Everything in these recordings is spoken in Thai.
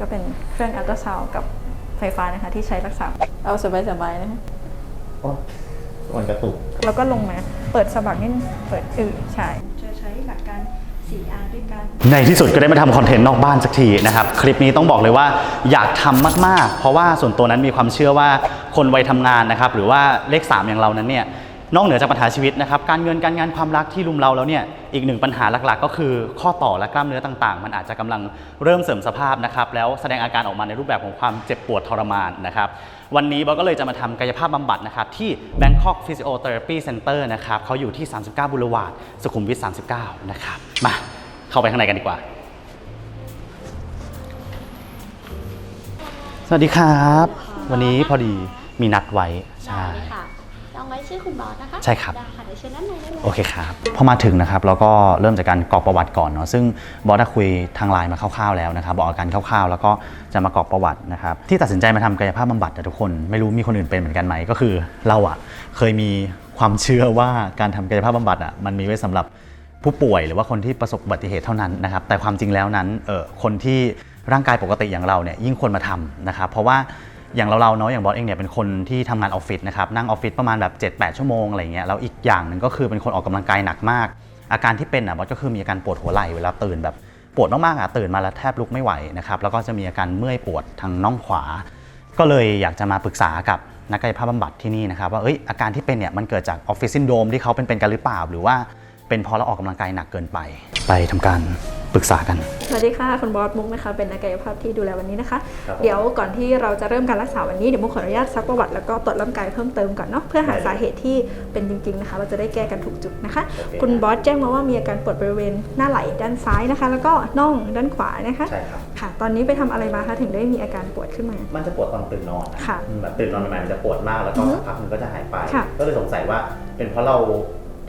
ก็เป็นเครื่องอัลตราซาวด์กับไฟฟ้านะคะที่ใช้รักษา เอาสบายๆนะคะโอ้มันกระตุก แล้วก็ลงมาเปิดสะบักนิดนึงเปิดอือใช่จะใช้หลักการ 4R ด้วยกัน ในที่สุดก็ได้มาทำคอนเทนต์นอกบ้านสักทีนะครับ คลิปนี้ต้องบอกเลยว่าอยากทำมากๆ เพราะว่าส่วนตัวนั้นมีความเชื่อว่าคนวัยทำงานนะครับ หรือว่าเลข 3 อย่างเรานั้นเนี่ย นอกเหนือจากปัญหาชีวิตนะครับการเงินการงานความรักที่รุมเราแล้วเนี่ยอีกหนึ่งปัญหาหลักๆ ก็คือข้อต่อและกล้ามเนื้อต่างๆ มันอาจจะกำลังเริ่มเสริมสภาพนะครับแล้วแสดงอาการออกมาในรูปแบบของความเจ็บปวดทรมานนะครับวันนี้บอสก็เลยจะมาทำกายภาพบำบัดนะครับที่ Bangkok Physiotherapy Center นะครับเขาอยู่ที่ 39 บุรวาดสุขุมวิท 39 นะครับมาเข้าไปข้างในกันดีกว่าสวัสดีครับ วันนี้พอดีมีนัดไว้ใช่ค่ะ องไว้ชื่อคุณบอสนะคะใช่ครับ ได้ค่ะเดี๋ยวเชิญด้านในได้เลย โอเคครับพอมาถึงนะครับเราก็เริ่มจากการกรอกประวัติก่อนเนาะซึ่งบอสได้คุยทางไลน์มาคร่าวๆแล้วนะครับบอกอาการคร่าวๆ แล้วก็จะมากรอกประวัตินะครับที่ตัดสินใจมาทำกายภาพบำบัดนะทุกคนไม่รู้มีคนอื่นเป็นเหมือนกันไหมก็คือ เราอะเคยมีความเชื่อว่าการทำกายภาพบำบัดอะมันมีไว้สำหรับผู้ป่วยหรือว่าคนที่ประสบอุบัติเหตุเท่านั้นนะครับแต่ความจริงแล้วนั้นเออคนที่ร่างกายปกติอย่างเราเนี่ยยิ่งควรมาทำนะครับเพราะว่า อย่างเราๆเนาะอย่างบอสเองเนี่ยเป็นคนที่ทำงานออฟฟิศนะครับนั่งออฟฟิศประมาณแบบ 7-8 ชั่วโมงอะไรเงี้ยแล้วอีกอย่างหนึ่งก็คือเป็นคนออกกำลังกายหนักมาก อาการที่เป็นอะบอสก็คือมีอาการปวดหัวไหล่เวลาตื่นแบบปวดมากๆอะตื่นมาแล้วแทบลุกไม่ไหวนะครับแล้วก็จะมีอาการเมื่อยปวดทางน่องขวา ก็เลยอยากจะมาปรึกษากับนักกายภาพบำบัดที่นี่นะครับว่าเอ้ยอาการที่เป็นเนี่ยมันเกิดจากออฟฟิศซินโดรมที่เขาเป็นเป็นกันหรือเปล่าหรือว่า เป็นเพราะเราออกกำลังกายหนักเกินไป ไปทำการปรึกษากัน สวัสดีค่ะ คุณบอสมุกนะคะ เป็นนักกายภาพที่ดูแลวันนี้นะคะครับผมเดี๋ยวก่อนที่เราจะเริ่มการรักษาวันนี้ เดี๋ยวมุกขออนุญาตซักประวัติแล้วก็ตรวจร่างกายเพิ่มเติมก่อนเนาะ เพื่อหาได้เลยสาเหตุที่เป็นจริงๆนะคะ เราจะได้แก้กันถูกจุดนะคะโอเคคุณบอสแจ้งมาว่ามีอาการปวดบริเวณหน้าไหล่ด้านซ้ายนะคะ แล้วก็น่องด้านขวานะคะ ใช่ครับ ค่ะ ตอนนี้ไปทำอะไรมาคะถึงได้มีอาการปวดขึ้นมา มันจะปวดตอนตื่นนอนค่ะอืมแบบตื่นนอนใหม่ๆมันจะปวดมาก แล้วก็อือฮึสักพักมันก็จะหายไปค่ะก็เลยสงสัยว่าเป็นเพราะเรา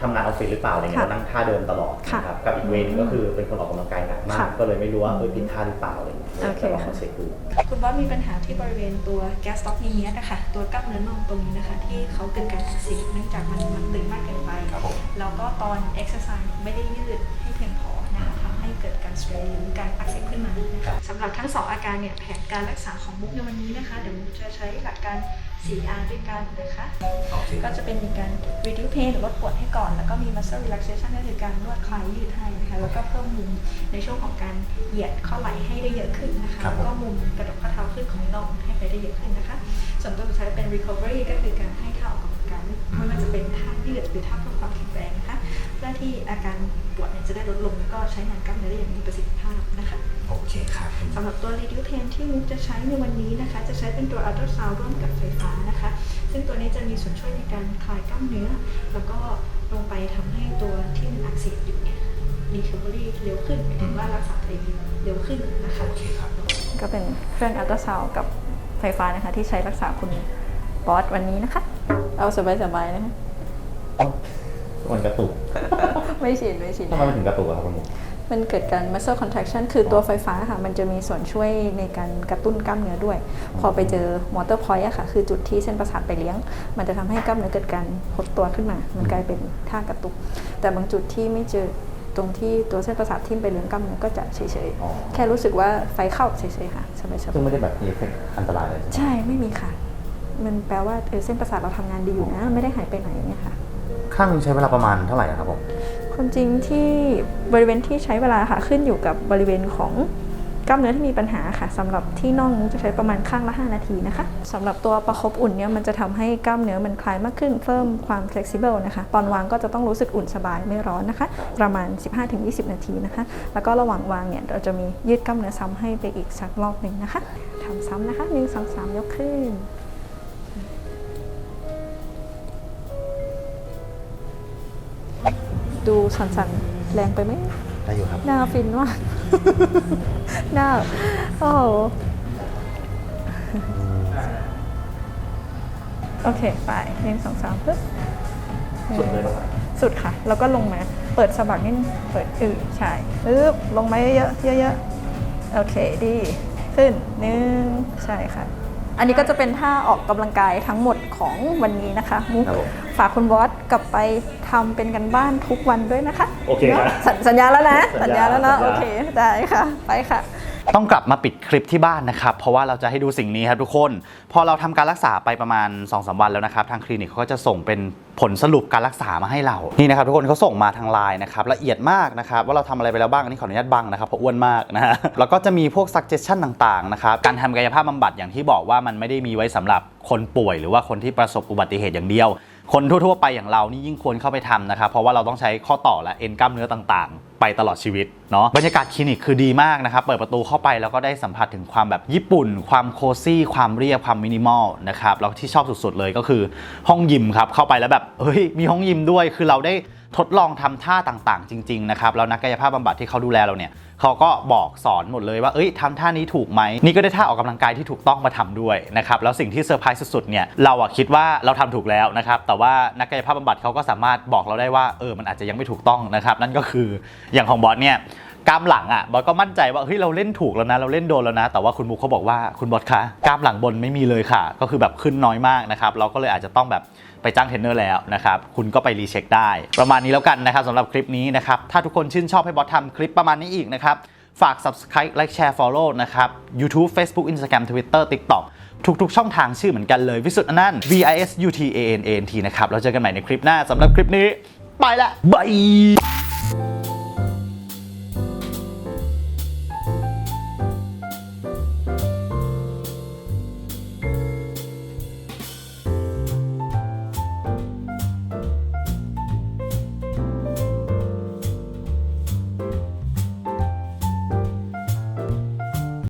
ทำงานออฟฟิศหรือเปล่าอะไรเงี้ยค่ะเรานั่งท่าเดิมตลอดค่ะนะครับกับอีกเวย์หนึงก็คือเป็นคนออกกำลังกายหนักมาค่ะกก็เลยไม่รู้ว่าเออผิดท่าหรือเปล่าอะไรเงี้ยโอเค ก็ลองค่ะมาเช็คดู คุณบอสมีปัญหาที่บริเวณตัวแกสต็อกนีเนียนะคะตัวกล้ามเนื้อน่องตรงนี้นะคะ ที่เขาเกิดการอักเสบเนื่องจากมันมันตึงมากเกินไป ครับผม แล้วก็ตอนเอ็กซ์ไซส์ไม่ได้ยืดให้เพียงพอนะคะทำ ให้เกิดการสเตรนหรือการอักเสบขึ้นมานะคะสำหรับทั้งสองอาการเนี่ยแผนการรักษาของมุกในวันนี้นะคะ เดี๋ยวมุกจะใช้หลักการ 4R ด้วยกันนะคะ ก็จะเป็นมีการ reduce pain หรือลดปวดให้ก่อน แล้วก็มี muscle relaxation ก็คือการนวดคลายยืดให้นะคะแล้วก็เพิ่มมุมในช่วงของการเหยียดข้อไหล่ให้ได้เยอะขึ้นนะคะครับแล้วก็มุมกระดกข้อเท้าขึ้นของน่องให้ไปได้เยอะขึ้นนะคะส่วนตัวสุดท้ายเป็น recovery ก็คือการให้ท่าออกกำลังกายไม่ว่าจะเป็นท่ายืดหรือท่าเพิ่มความแข็งแรงนะคะ เพื่อที่อาการปวดเนี่ยจะได้ลดลงแล้วก็ใช้งานกล้ามเนื้อได้อย่างมีประสิทธิภาพนะคะโอเคครับสำหรับตัว reduce pain ที่มุกจะใช้ในวันนี้นะคะ จะใช้เป็นตัว ultrasound ร่วมกับไฟฟ้านะคะ ซึ่งตัวนี้จะมีส่วนช่วยในการคลายกล้ามเนื้อ แล้วก็ลงไปทำให้ตัวที่มันอักเสบอยู่เนี่ย recovery เร็วขึ้นหมายถึงว่ารักษาตัวเองเร็วขึ้นนะคะโอเคครับก็เป็นเครื่องอัลตราซาวด์กับไฟฟ้านะคะ ที่ใช้รักษาคุณบอสวันนี้นะคะ เอาสบายๆนะคะ มันกระตุกไม่ชินไม่ชิน ทำไมมันถึงกระตุกอะครับคุณหมอ มันเกิดการ muscle contraction คือตัวไฟฟ้าค่ะ มันจะมีส่วนช่วยในการกระตุ้นกล้ามเนื้อด้วย พอไปเจอ motor point อะค่ะ คือจุดที่เส้นประสาทไปเลี้ยง มันจะทำให้กล้ามเนื้อเกิดการหดตัวขึ้นมา มันกลายเป็นท่ากระตุก แต่บางจุดที่ไม่เจอตรงที่ตัวเส้นประสาททิ่มไปเลี้ยงกล้ามเนื้อก็จะเฉยอ๋อ ๆ แค่รู้สึกว่าไฟเข้าเฉยๆค่ะสบายซึ่งไม่ได้แบบมีเอฟเฟกต์อันตรายอะไรใช่ไหมๆใช่ไม่มีค่ะ มันแปลว่าเออเส้นประสาทเราทำงานดีอยู่นะ ไม่ได้หายไปไหนเนี่ยค่ะ ข้างใช้เวลาประมาณเท่าไหร่ครับผมความจริงที่บริเวณที่ใช้เวลาค่ะขึ้นอยู่กับบริเวณของกล้ามเนื้อที่มีปัญหาค่ะสำหรับที่น่องจะใช้ประมาณข้างละ 5 นาทีนะคะสำหรับตัวประคบอุ่นเนี่ยมันจะทำให้กล้ามเนื้อมันคลายมากขึ้นเพิ่มความ flexible นะคะ ตอนวางก็จะต้องรู้สึกอุ่นสบายไม่ร้อนนะคะ ประมาณ 15-20 นาทีนะคะ แล้วก็ระหว่างวางเนี่ยเราจะมียืดกล้ามเนื้อซ้ำให้ไปอีกสักรอบหนึ่งนะคะทำซ้ำนะคะหนึ่งสองสามยกขึ้น ดูสั่นๆแรงไปไหมได้อยู่ครับ หน้าฟินมาก หน้า โอ้โหโอเค ไปหนึ่งสองสามปึ๊บสุดเลยป่ะครับสุดค่ะ แล้วก็ลงมา เปิดสะบักนิดนึงเปิดอือใช่ปึ๊บลงมาเยอะๆเยอะๆโอเค ดี ขึ้นหนึ่งใช่ค่ะ อันนี้ก็จะเป็นท่าออกกำลังกายทั้งหมดของวันนี้นะคะมุกครับผมฝากคุณบอสกลับไปทำเป็นกันบ้านทุกวันด้วยนะคะ โอเคครับสัญสัญญาแล้วนะ สัสัญญญาญาแล้วนะสัญญาโอเค ได้ค่ะ ไปค่ะ ต้องกลับมาปิดคลิปที่บ้านนะครับ เพราะว่าเราจะให้ดูสิ่งนี้ครับทุกคน พอเราทำการรักษาไปประมาณ2-3วันแล้วนะครับทางคลินิกเขาก็จะส่งเป็นผลสรุปการรักษามาให้เรา นี่นะครับทุกคนเขาส่งมาทางไลน์นะครับละเอียดมากนะครับว่าเราทำอะไรไปแล้วบ้างอันนี้ขออนุญาตบังนะครับเพราะอ้วนมากนะฮะแล้วก็จะมีพวก suggestion ต่างๆนะครับการทำกายภาพบำบัดอย่างที่บอกว่ามันไม่ได้มีไว้สำหรับคนป่วย หรือว่าคนที่ประสบอุบัติเหตุอย่างเดียว คนทั่วๆ ไปอย่างเรานี่ยิ่งควรเข้าไปทำนะครับ เพราะว่าเราต้องใช้ข้อต่อและเอ็นกล้ามเนื้อต่างๆ ไปตลอดชีวิตเนาะบรรยากาศคลินิกคือดีมากนะครับ เปิดประตูเข้าไปแล้วก็ได้สัมผัสถึงความแบบญี่ปุ่น ความโคซี่ ความเรียบ ความมินิมอลนะครับ แล้วที่ชอบสุดๆเลยก็คือห้องยิมครับ เข้าไปแล้วแบบ เฮ้ย มีห้องยิมด้วย คือเราได้ ทดลองทำท่าต่างๆ จริงๆนะครับแล้วนักกายภาพบำบัดที่เขาดูแลเราเนี่ยเขาก็บอกสอนหมดเลยว่าเอ้ยทำท่านี้ถูกไหมนี่ก็ได้ท่าออกกำลังกายที่ถูกต้องมาทำด้วยนะครับแล้วสิ่งที่เซอร์ไพรส์สุดๆเนี่ยเราอะคิดว่าเราทำถูกแล้วนะครับแต่ว่านักกายภาพบำบัดเขาก็สามารถบอกเราได้ว่าเออมันอาจจะยังไม่ถูกต้องนะครับนั่นก็คืออย่างของบอสเนี่ย กล้ามหลังอะบอสก็มั่นใจว่าเฮ้ยเราเล่นถูกแล้วนะเราเล่นโดนแล้วนะ แต่ว่าคุณมุกเขาบอกว่าคุณบอสคะกล้ามหลังบนไม่มีเลยค่ะ ก็คือแบบขึ้นน้อยมากนะครับเราก็เลยอาจจะต้องแบบไปจ้างเทรนเนอร์แล้วนะครับคุณก็ไปรีเช็คได้ ประมาณนี้แล้วกันนะครับสำหรับคลิปนี้นะครับถ้าทุกคนชื่นชอบให้บอสทำคลิปประมาณนี้อีกนะครับฝาก subscribe like share follow นะครับ YouTube Facebook Instagram Twitter TikTok ทุกๆ ช่องทางชื่อเหมือนกันเลยวิสุทธ์อนันต์ V I S U T A N A N T นะครับแล้วเจอกันใหม่ในคลิปหน้าสำหรับคลิปนี้ ไปละบาย